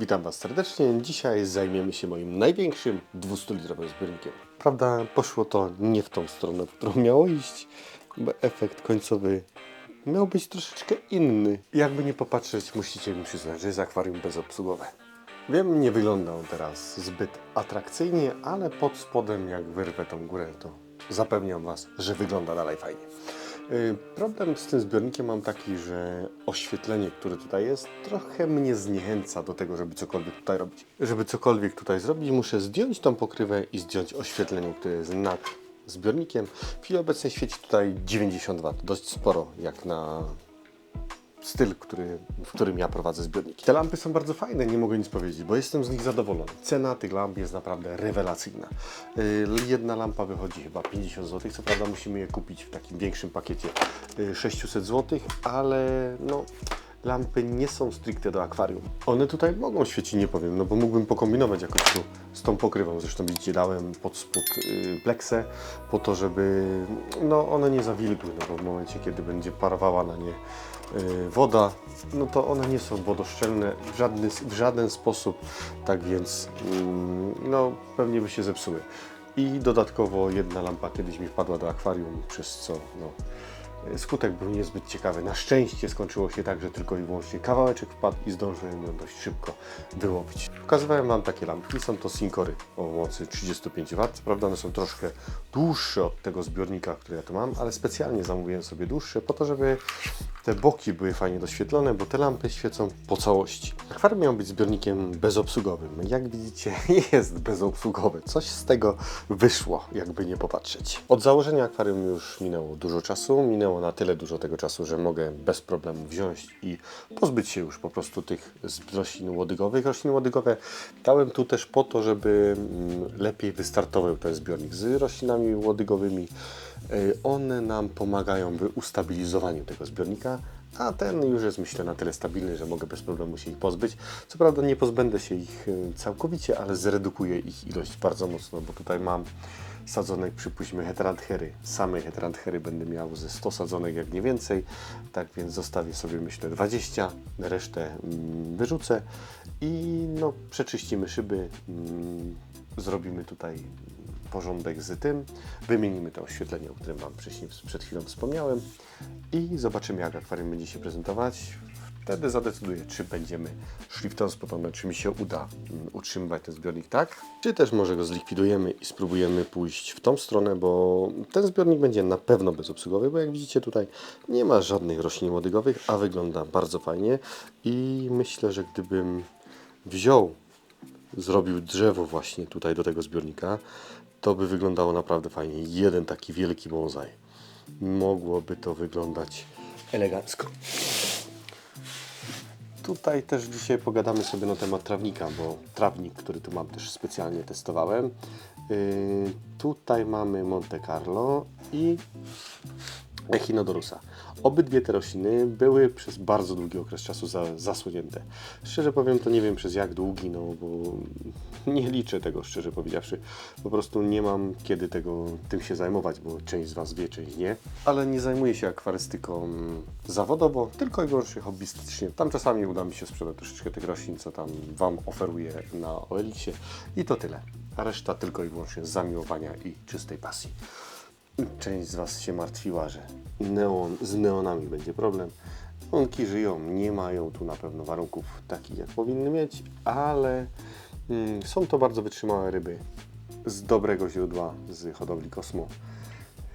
Witam Was serdecznie. Dzisiaj zajmiemy się moim największym 200-litrowym zbiornikiem. Prawda, poszło to nie w tą stronę, w którą miało iść, bo efekt końcowy miał być troszeczkę inny. Jakby nie popatrzeć, musicie mi przyznać, że jest akwarium bezobsługowe. Wiem, nie wygląda on teraz zbyt atrakcyjnie, ale pod spodem, jak wyrwę tą górę, to zapewniam Was, że wygląda dalej fajnie. Y, Problem z tym zbiornikiem mam taki, że oświetlenie, które tutaj jest, trochę mnie zniechęca do tego, żeby cokolwiek tutaj robić. Żeby cokolwiek tutaj zrobić, muszę zdjąć tą pokrywę i zdjąć oświetlenie, które jest nad zbiornikiem. W chwili obecnej świeci tutaj 90 W, dość sporo, jak na styl, który, w którym ja prowadzę zbiorniki. Te lampy są bardzo fajne, nie mogę nic powiedzieć, bo jestem z nich zadowolony. Cena tych lamp jest naprawdę rewelacyjna. Yy, Jedna lampa wychodzi chyba 50 zł, co prawda musimy je kupić w takim większym pakiecie yy, 600 zł, ale no lampy nie są stricte do akwarium. One tutaj mogą świecić, nie powiem, no bo mógłbym pokombinować jakoś tu z tą pokrywą. Zresztą widzicie, dałem pod spód yy, pleksę po to, żeby no one nie zawilgły, no bo w momencie, kiedy będzie parowała na nie y, woda, no to one nie są wodoszczelne w w żaden sposób, tak więc mm, no pewnie by się zepsuły. I dodatkowo jedna lampa kiedyś mi wpadła do akwarium, przez co no, y, skutek był niezbyt ciekawy. Na szczęście skończyło się tak, że tylko i wyłącznie kawałeczek wpadł i zdążyłem ją dość szybko wyłowić. Pokazywałem Wam takie lampki, są to Sinkory o mocy 35 W. Co prawda one są troszkę dłuższe od tego zbiornika, który ja tu mam, ale specjalnie zamówiłem sobie dłuższe po to, żeby te boki były fajnie doświetlone, bo te lampy świecą po całości. Akwarium miał być zbiornikiem bezobsługowym. Jak widzicie, jest bezobsługowy. Coś z tego wyszło, jakby nie popatrzeć. Od założenia akwarium już minęło dużo czasu. Minęło na tyle dużo tego czasu, że mogę bez problemu wziąć i pozbyć się już po prostu tych roślin łodygowych. Rośliny łodygowe dałem tu też po to, żeby mm, lepiej wystartował ten zbiornik z roślinami łodygowymi. Y, One nam pomagają w ustabilizowaniu tego zbiornika, a ten już jest myślę na tyle stabilny, że mogę bez problemu się ich pozbyć. Co prawda nie pozbędę się ich y, całkowicie, ale zredukuję ich ilość bardzo mocno, bo tutaj mam sadzonek, przypuśćmy, heterantchery. Samej heterantchery będę miał ze 100 sadzonek, jak nie więcej. Tak więc zostawię sobie, myślę, 20, resztę mm, wyrzucę i no, przeczyścimy szyby, mm, zrobimy tutaj porządek z tym, wymienimy to oświetlenie, o którym Wam przed chwilą wspomniałem i zobaczymy, jak akwarium będzie się prezentować. Wtedy zadecyduję, czy będziemy szli w tą stronę, czy mi się uda mm, utrzymywać ten zbiornik tak, czy też może go zlikwidujemy i spróbujemy pójść w tą stronę, bo ten zbiornik będzie na pewno bezobsługowy, bo jak widzicie tutaj nie ma żadnych roślin łodygowych, a wygląda bardzo fajnie i myślę, że gdybym wziął zrobił drzewo właśnie tutaj do tego zbiornika, to by wyglądało naprawdę fajnie. Jeden taki wielki bonsai. Mogłoby to wyglądać elegancko. Tutaj też dzisiaj pogadamy sobie na temat trawnika, bo trawnik, który tu mam też specjalnie testowałem. Yy, tutaj mamy Monte Carlo i Echinodorusa. Obydwie te rośliny były przez bardzo długi okres czasu za, zasłonięte. Szczerze powiem, to nie wiem przez jak długi, no bo nie liczę tego, szczerze powiedziawszy. Po prostu nie mam kiedy tego, tym się zajmować, bo część z Was wie, część nie. Ale nie zajmuję się akwarystyką zawodowo, tylko i wyłącznie hobbystycznie. Tam czasami uda mi się sprzedać troszeczkę tych roślin, co tam Wam oferuję na OLX-ie i to tyle. A reszta tylko i wyłącznie z zamiłowania i czystej pasji. Część z Was się martwiła, że neon, z neonami będzie problem. Neonki żyją, nie mają tu na pewno warunków takich, jak powinny mieć, ale mm, są to bardzo wytrzymałe ryby z dobrego źródła, z hodowli Kosmo.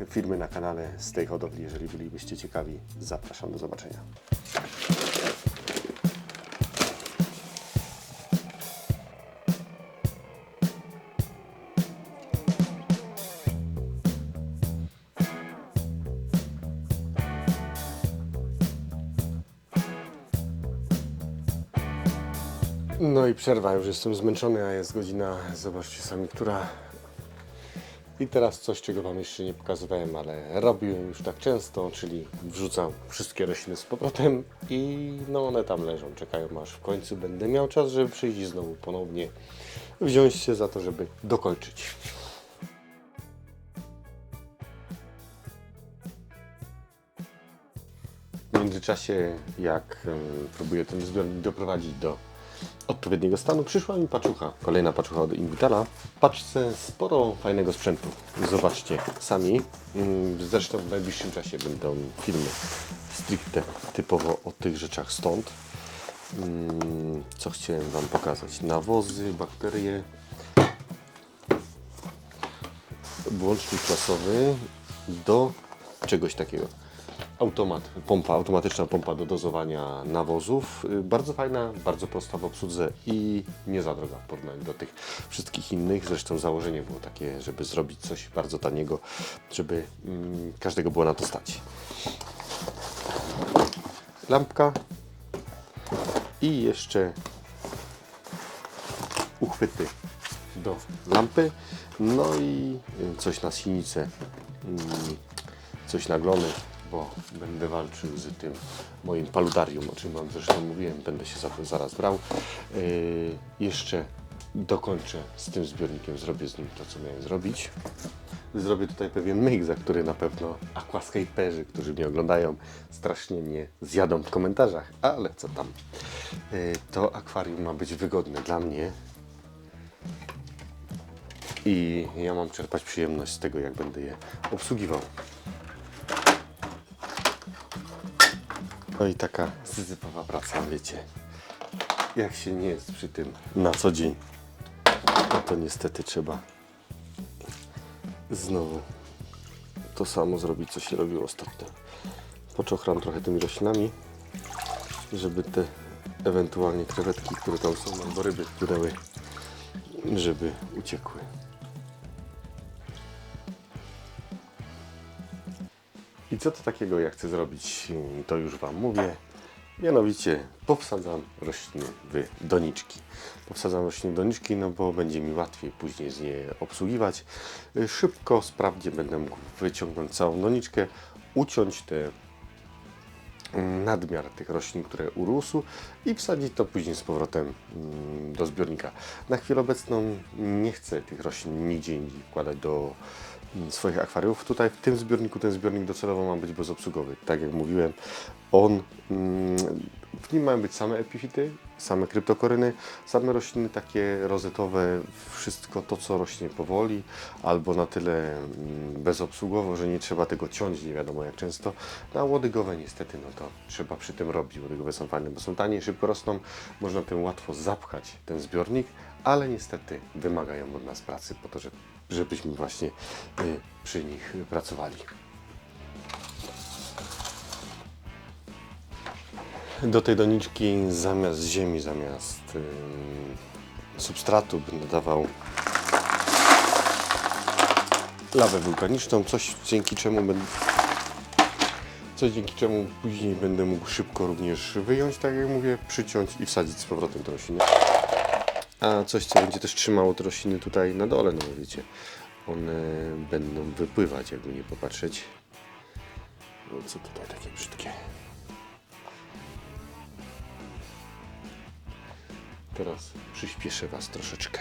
Filmy na kanale z tej hodowli, jeżeli bylibyście ciekawi, zapraszam do zobaczenia. No i przerwa, już jestem zmęczony, a jest godzina, zobaczcie sami, która. I teraz coś, czego Wam jeszcze nie pokazywałem, ale robiłem już tak często, czyli wrzucam wszystkie rośliny z powrotem i no one tam leżą, czekają aż w końcu będę miał czas, żeby przyjść i znowu ponownie wziąć się za to, żeby dokończyć. W międzyczasie, jak próbuję ten zbiornik doprowadzić do odpowiedniego stanu przyszła mi paczucha. Kolejna paczucha od Invitala. Paczce sporo fajnego sprzętu. Zobaczcie sami. Mm, Zresztą w najbliższym czasie będą filmy stricte typowo o tych rzeczach stąd. Mm, Co chciałem Wam pokazać? Nawozy, bakterie, włącznik klasowy do czegoś takiego. Automat, pompa, automatyczna pompa do dozowania nawozów. Y, Bardzo fajna, bardzo prosta w obsłudze i nie za droga w porównaniu do tych wszystkich innych. Zresztą założenie było takie, żeby zrobić coś bardzo taniego, żeby mm, każdego było na to stać. Lampka i jeszcze uchwyty do lampy, no i coś na sinicę, mm, coś na glony, bo będę walczył z tym moim paludarium, o czym Wam zresztą mówiłem, będę się za to zaraz brał. Yy, jeszcze dokończę z tym zbiornikiem, zrobię z nim to, co miałem zrobić. Zrobię tutaj pewien myk, za który na pewno aquascaperzy, którzy mnie oglądają, strasznie mnie zjadą w komentarzach, ale co tam. Yy, to akwarium ma być wygodne dla mnie, i ja mam czerpać przyjemność z tego, jak będę je obsługiwał. No i taka syzyfowa praca, wiecie. Jak się nie jest przy tym na co dzień, no to niestety trzeba znowu to samo zrobić, co się robiło ostatnio. Poczochram trochę tymi roślinami, żeby te ewentualnie krewetki, które tam są, albo ryby płynęły, żeby uciekły. I co to takiego ja chcę zrobić, to już Wam mówię. Mianowicie powsadzam rośliny w doniczki. Powsadzam rośliny w doniczki, no bo będzie mi łatwiej później z nie obsługiwać. Y, Szybko, sprawnie będę mógł wyciągnąć całą doniczkę, uciąć te nadmiar tych roślin, które urósł i wsadzić to później z powrotem mm, do zbiornika. Na chwilę obecną nie chcę tych roślin nigdzie indziej wkładać do mm, swoich akwariów. Tutaj w tym zbiorniku, ten zbiornik docelowo ma być bezobsługowy. Tak jak mówiłem, on, mm, w nim mają być same epifity, same kryptokoryny, same rośliny takie rozetowe, wszystko to, co rośnie powoli, albo na tyle mm, bezobsługowo, że nie trzeba tego ciąć, nie wiadomo jak często. No, a łodygowe niestety, no to trzeba przy tym robić. Łodygowe są fajne, bo są tanie, szybko rosną, można tym łatwo zapchać ten zbiornik, ale niestety wymagają od nas pracy po to, że, żebyśmy właśnie y, przy nich pracowali. Do tej doniczki zamiast ziemi, zamiast ym, substratu będę dawał lawę wulkaniczną, coś dzięki czemu będę coś dzięki czemu później będę mógł szybko również wyjąć, tak jak mówię, przyciąć i wsadzić z powrotem do rośliny. A coś, co będzie też trzymało te rośliny tutaj na dole, no wiecie, one będą wypływać, jakby nie popatrzeć. No co tutaj takie brzydkie. Teraz przyspieszę Was troszeczkę.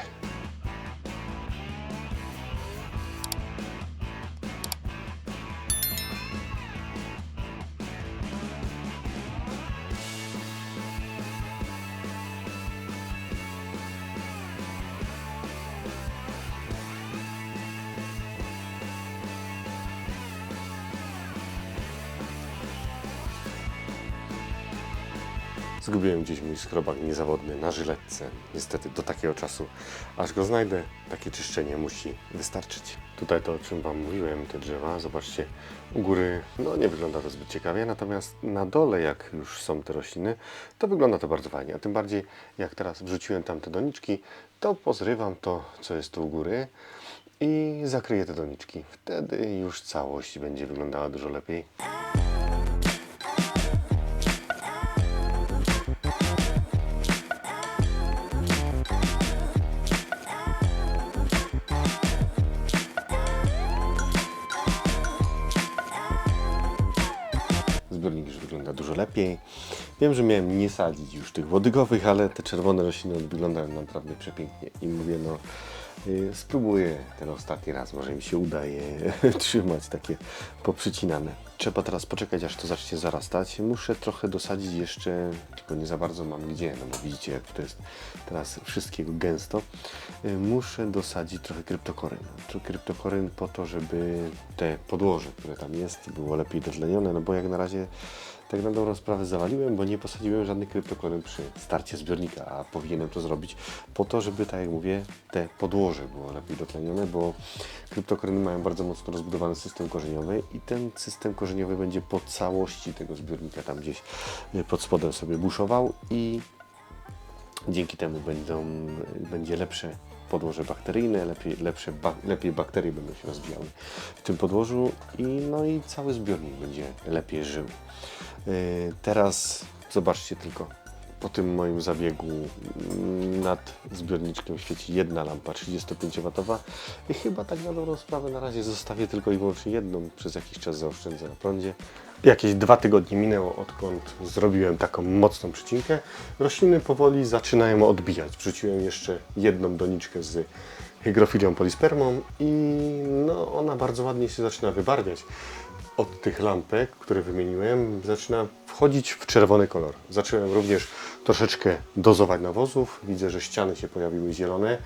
Zgubiłem gdzieś mój skrobak niezawodny na żyletce. Niestety do takiego czasu, aż go znajdę, takie czyszczenie musi wystarczyć. Tutaj to, o czym Wam mówiłem, te drzewa, zobaczcie, u góry, no nie wygląda to zbyt ciekawie, natomiast na dole, jak już są te rośliny, to wygląda to bardzo fajnie. A tym bardziej, jak teraz wrzuciłem tam te doniczki, to pozrywam to, co jest tu u góry i zakryję te doniczki. Wtedy już całość będzie wyglądała dużo lepiej. Lepiej. Wiem, że miałem nie sadzić już tych wodygowych, ale te czerwone rośliny wyglądają naprawdę przepięknie. I mówię, no Y, Spróbuję ten ostatni raz, może mi się uda je trzymać takie poprzycinane. Trzeba teraz poczekać, aż to zacznie zarastać. Muszę trochę dosadzić jeszcze, tylko nie za bardzo mam gdzie, no bo widzicie, jak to jest teraz wszystkiego gęsto. Y, Muszę dosadzić trochę kryptokoryn. Kryptokoryn po to, żeby te podłoże, które tam jest, było lepiej dotlenione, no bo jak na razie tak na dobrą sprawę zawaliłem, bo nie posadziłem żadnych kryptokoryn przy starcie zbiornika, a powinienem to zrobić po to, żeby, tak jak mówię, te podłoże było lepiej dotlenione, bo kryptokoryny mają bardzo mocno rozbudowany system korzeniowy i ten system korzeniowy będzie po całości tego zbiornika tam gdzieś y, pod spodem sobie buszował i dzięki temu będą, będzie lepsze podłoże bakteryjne, lepiej, lepsze ba, lepiej bakterie będą się rozwijały w tym podłożu i, no i cały zbiornik będzie lepiej żył. Yy, Teraz zobaczcie tylko, po tym moim zabiegu nad zbiorniczkiem świeci jedna lampa 35W i chyba tak na dobrą sprawę na razie zostawię tylko i wyłącznie jedną, przez jakiś czas zaoszczędzę na prądzie. Jakieś dwa tygodnie minęło, odkąd zrobiłem taką mocną przycinkę. Rośliny powoli zaczynają odbijać. Wrzuciłem jeszcze jedną doniczkę z hygrofilią polispermą i no, ona bardzo ładnie się zaczyna wybarwiać od tych lampek, które wymieniłem, zaczyna wchodzić w czerwony kolor. Zacząłem również troszeczkę dozować nawozów. Widzę, że ściany się pojawiły zielone.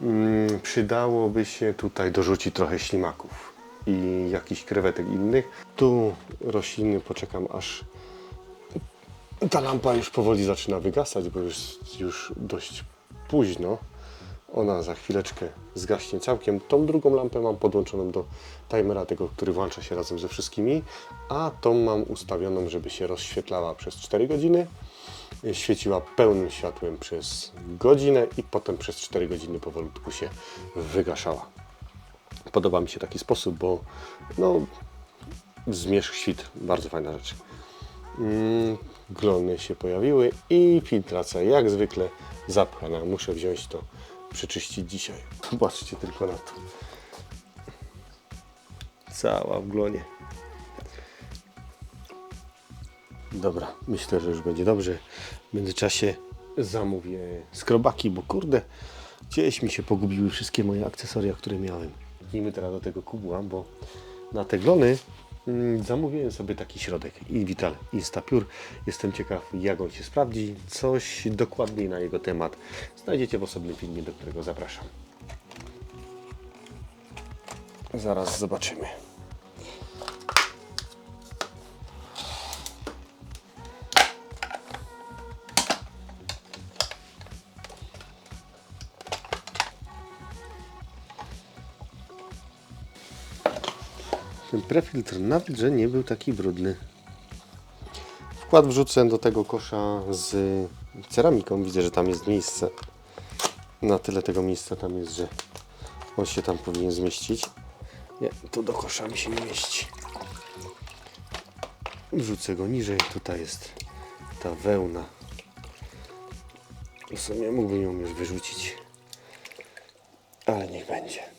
Mm, przydałoby się tutaj dorzucić trochę ślimaków i jakichś krewetek innych. Tu rośliny poczekam aż ta lampa już powoli zaczyna wygasać, bo już, już dość późno. Ona za chwileczkę zgaśnie całkiem. Tą drugą lampę mam podłączoną do timera, tego, który włącza się razem ze wszystkimi, a tą mam ustawioną, żeby się rozświetlała przez 4 godziny, świeciła pełnym światłem przez godzinę i potem przez 4 godziny powolutku się wygaszała. Podoba mi się taki sposób, bo no, zmierzch świt, bardzo fajna rzecz. Mm, glony się pojawiły i filtracja jak zwykle zapchana. Muszę wziąć to, przeczyścić dzisiaj. Zobaczcie tylko na to. Cała w glonie. Dobra, myślę, że już będzie dobrze. W międzyczasie zamówię skrobaki, bo kurde, gdzieś mi się pogubiły wszystkie moje akcesoria, które miałem. Zacznijmy teraz do tego kubła, bo na te glony zamówiłem sobie taki środek Invital Instapure. Jestem ciekaw, jak on się sprawdzi. Coś dokładniej na jego temat znajdziecie w osobnym filmie, do którego zapraszam. Zaraz zobaczymy. Prefiltr nawet, że nie był taki brudny. Wkład wrzucę do tego kosza z ceramiką. Widzę, że tam jest miejsce. Na tyle tego miejsca tam jest, że on się tam powinien zmieścić. Nie, tu do kosza mi się nie mieści. Wrzucę go niżej. Tutaj jest ta wełna. W sumie mógłbym ją już wyrzucić. Ale niech będzie.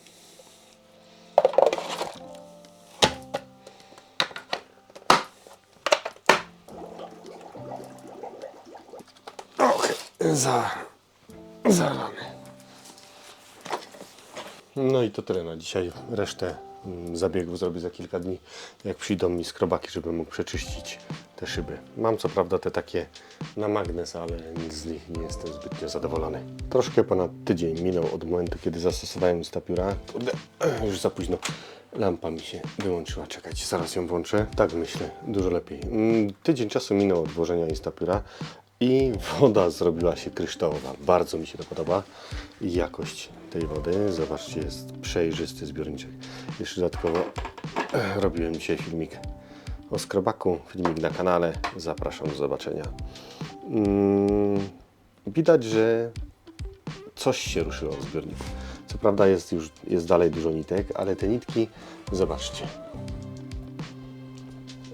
Za, zalane. No i to tyle na dzisiaj. Resztę mm, zabiegów zrobię za kilka dni, jak przyjdą mi skrobaki, żebym mógł przeczyścić te szyby. Mam co prawda te takie na magnes, ale z nich nie jestem zbytnio zadowolony. Troszkę ponad tydzień minął od momentu, kiedy zastosowałem stapiura. Kurde, już za późno. Lampa mi się wyłączyła. Czekajcie, zaraz ją włączę. Tak myślę, dużo lepiej. Mm, Tydzień czasu minął od włożenia Instapura i woda zrobiła się kryształowa. Bardzo mi się to podoba. Jakość tej wody, zobaczcie, jest przejrzysty zbiorniczek. Jeszcze dodatkowo robiłem dzisiaj filmik o skrobaku, filmik na kanale. Zapraszam do zobaczenia. Mm, Widać, że coś się ruszyło w zbiorniku. Co prawda jest już jest dalej dużo nitek, ale te nitki, zobaczcie,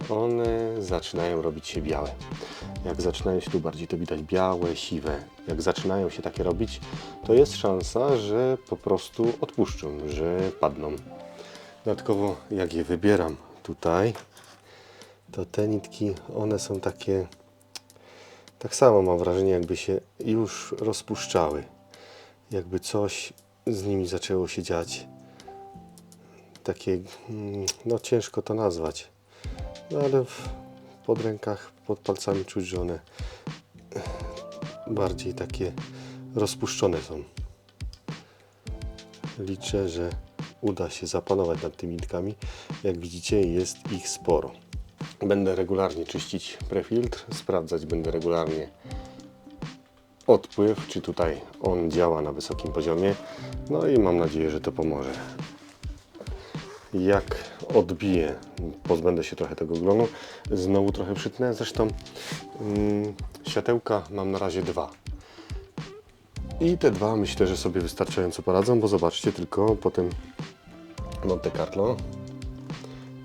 one zaczynają robić się białe. Jak zaczynają się tu bardziej to widać białe, siwe. Jak zaczynają się takie robić, to jest szansa, że po prostu odpuszczą, że padną. Dodatkowo jak je wybieram tutaj, to te nitki, one są takie, tak samo mam wrażenie, jakby się już rozpuszczały. Jakby coś z nimi zaczęło się dziać. Takie, mm, no ciężko to nazwać, ale w, pod rękach, pod palcami czuć, że one bardziej takie rozpuszczone są. Liczę, że uda się zapanować nad tymi nitkami. Jak widzicie, jest ich sporo. Będę regularnie czyścić prefiltr, sprawdzać będę regularnie odpływ, czy tutaj on działa na wysokim poziomie. No i mam nadzieję, że to pomoże. Jak odbiję, pozbędę się trochę tego glonu. Znowu trochę przytnę. Zresztą mm, światełka mam na razie dwa. I te dwa myślę, że sobie wystarczająco poradzą, bo zobaczcie tylko po tym Monte Carlo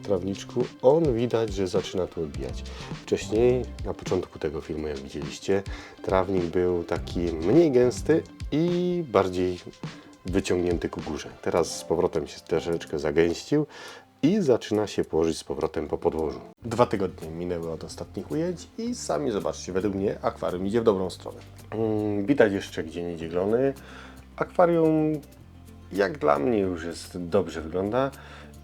trawniczku, on widać, że zaczyna tu odbijać. Wcześniej, na początku tego filmu, jak widzieliście, trawnik był taki mniej gęsty i bardziej wyciągnięty ku górze. Teraz z powrotem się troszeczkę zagęścił i zaczyna się położyć z powrotem po podłożu. Dwa tygodnie minęły od ostatnich ujęć i sami zobaczcie, według mnie akwarium idzie w dobrą stronę. Mm, widać jeszcze gdzie nie glony. Akwarium jak dla mnie już jest dobrze wygląda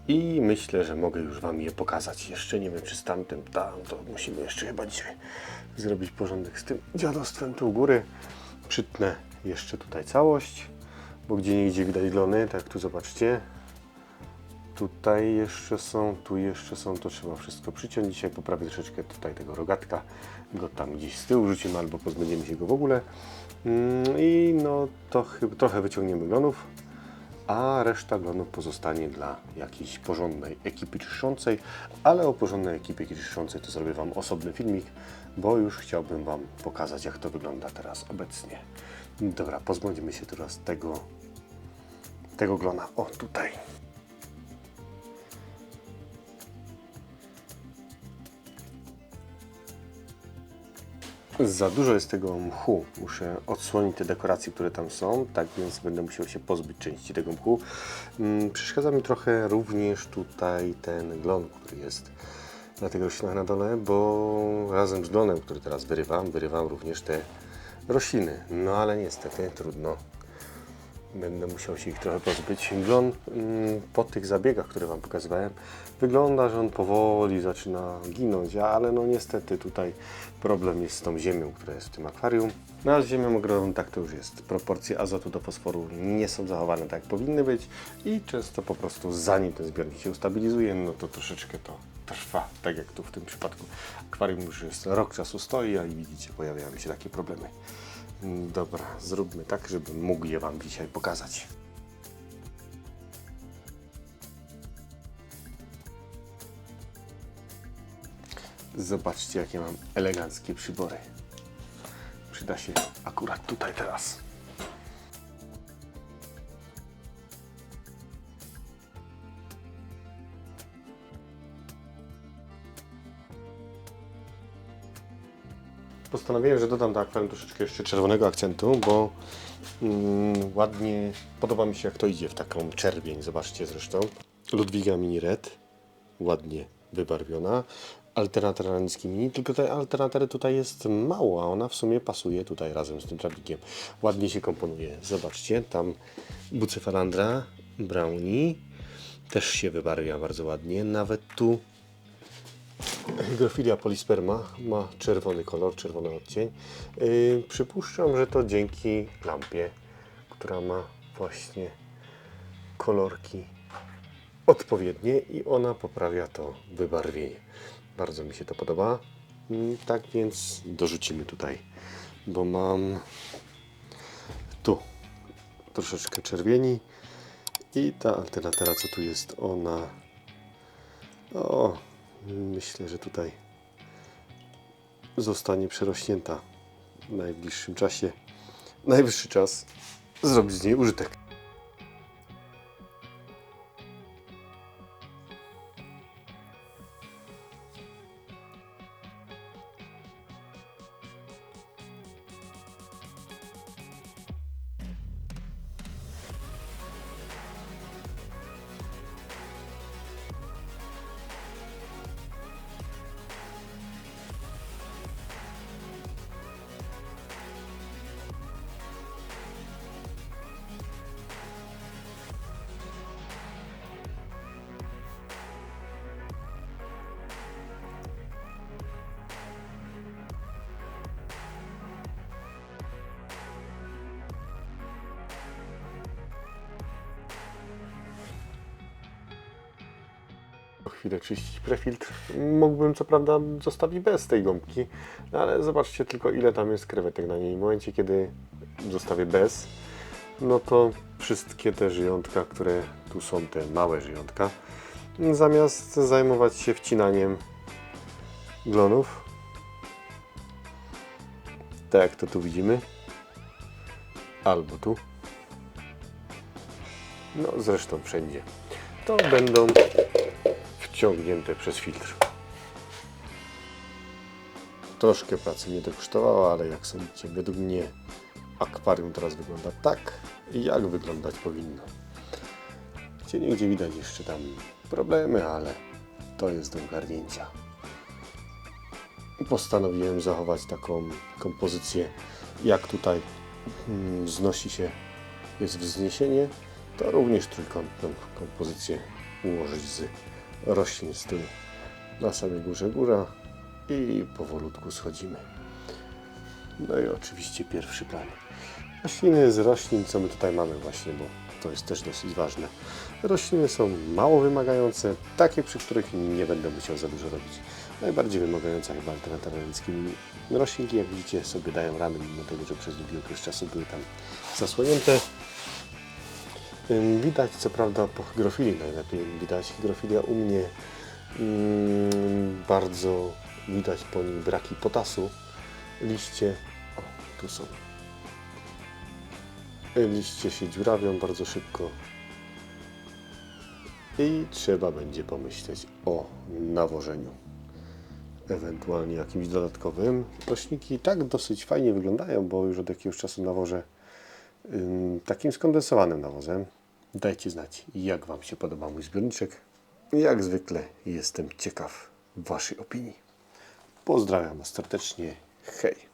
i myślę, że mogę już Wam je pokazać. Jeszcze nie wiem czy z tamtym, tam to musimy jeszcze chyba dzisiaj zrobić porządek z tym dziadostwem tu u góry. Przytnę jeszcze tutaj całość, bo gdzie nie gdzie widać glony, tak tu zobaczcie. Tutaj jeszcze są, tu jeszcze są, to trzeba wszystko przyciąć. Dzisiaj poprawię troszeczkę tutaj tego rogatka, go tam gdzieś z tyłu rzucimy albo pozbędziemy się go w ogóle. Mm, I no to chyba trochę wyciągniemy glonów, a reszta glonów pozostanie dla jakiejś porządnej ekipy czyszczącej, ale o porządnej ekipie czyszczącej to zrobię Wam osobny filmik, bo już chciałbym Wam pokazać jak to wygląda teraz obecnie. Dobra, pozbądźmy się teraz tego, tego glona. O, tutaj. Za dużo jest tego mchu. Muszę odsłonić te dekoracje, które tam są, tak więc będę musiał się pozbyć części tego mchu. Mm, Przeszkadza mi trochę również tutaj ten glon, który jest na tych roślinach na dole, bo razem z glonem, który teraz wyrywam, wyrywam również te rośliny. No ale niestety trudno. Będę musiał się ich trochę pozbyć. Glon mm, po tych zabiegach, które Wam pokazywałem, wygląda, że on powoli zaczyna ginąć, ale no niestety tutaj problem jest z tą ziemią, która jest w tym akwarium. No a z ziemią ogromną tak to już jest. Proporcje azotu do fosforu nie są zachowane tak jak powinny być i często po prostu zanim ten zbiornik się ustabilizuje, no to troszeczkę to trwa, tak jak tu w tym przypadku. Akwarium już jest rok czasu stoi, a i widzicie, pojawiają się takie problemy. Mm, Dobra, zróbmy tak, żebym mógł je Wam dzisiaj pokazać. Zobaczcie, jakie mam eleganckie przybory. Przyda się akurat tutaj teraz. Postanowiłem, że dodam do akwarium troszeczkę jeszcze czerwonego akcentu, bo mm, ładnie podoba mi się jak to idzie w taką czerwień. Zobaczcie zresztą. Ludwiga Mini Red, ładnie wybarwiona. Alternator na niski mini, tylko tej alternatory tutaj jest mało, a ona w sumie pasuje tutaj razem z tym trawnikiem. Ładnie się komponuje. Zobaczcie, tam bucefalandra, brownie, też się wybarwia bardzo ładnie. Nawet tu Hygrofilia polisperma ma czerwony kolor, czerwony odcień. Yy, przypuszczam, że to dzięki lampie, która ma właśnie kolorki odpowiednie i ona poprawia to wybarwienie. Bardzo mi się to podoba. Mm, Tak więc dorzucimy tutaj, bo mam tu troszeczkę czerwieni i ta alternatera, co tu jest, ona o, myślę, że tutaj zostanie przerośnięta w najbliższym czasie. Najwyższy czas zrobić z niej użytek. Chwilę czyścić prefiltr. Mógłbym co prawda zostawić bez tej gąbki, no ale zobaczcie tylko ile tam jest krewetek na niej. W momencie kiedy zostawię bez, no to wszystkie te żyjątka, które tu są, te małe żyjątka, zamiast zajmować się wcinaniem glonów, tak jak to tu widzimy, albo tu, no zresztą wszędzie, to będą wciągnięte przez filtr. Troszkę pracy mnie to kosztowało, ale jak sądzicie, według mnie akwarium teraz wygląda tak, jak wyglądać powinno. Gdzie nigdzie widać jeszcze tam problemy, ale to jest do ogarnięcia. Postanowiłem zachować taką kompozycję, jak tutaj mm, wznosi się, jest wzniesienie, to również trójkątną kompozycję ułożyć z roślin z tyłu. Na samej górze góra i powolutku schodzimy. No i oczywiście pierwszy plan. Rośliny z roślin, co my tutaj mamy właśnie, bo to jest też dosyć ważne. Rośliny są mało wymagające, takie, przy których nie będę musiał za dużo robić. Najbardziej wymagające chyba alternatywne roślinki, jak widzicie, sobie dają ramy, mimo tego, że przez długi okres czasu były tam zasłonięte. Widać, co prawda, po hygrofilii najlepiej widać. Hygrofilia u mnie bardzo widać po niej braki potasu. Liście, o, tu są. Liście się dziurawią bardzo szybko. I trzeba będzie pomyśleć o nawożeniu. Ewentualnie jakimś dodatkowym. Rośniki tak dosyć fajnie wyglądają, bo już od jakiegoś czasu nawożę takim skondensowanym nawozem. Dajcie znać, jak Wam się podoba mój zbiorniczek. Jak zwykle jestem ciekaw Waszej opinii. Pozdrawiam serdecznie. Hej!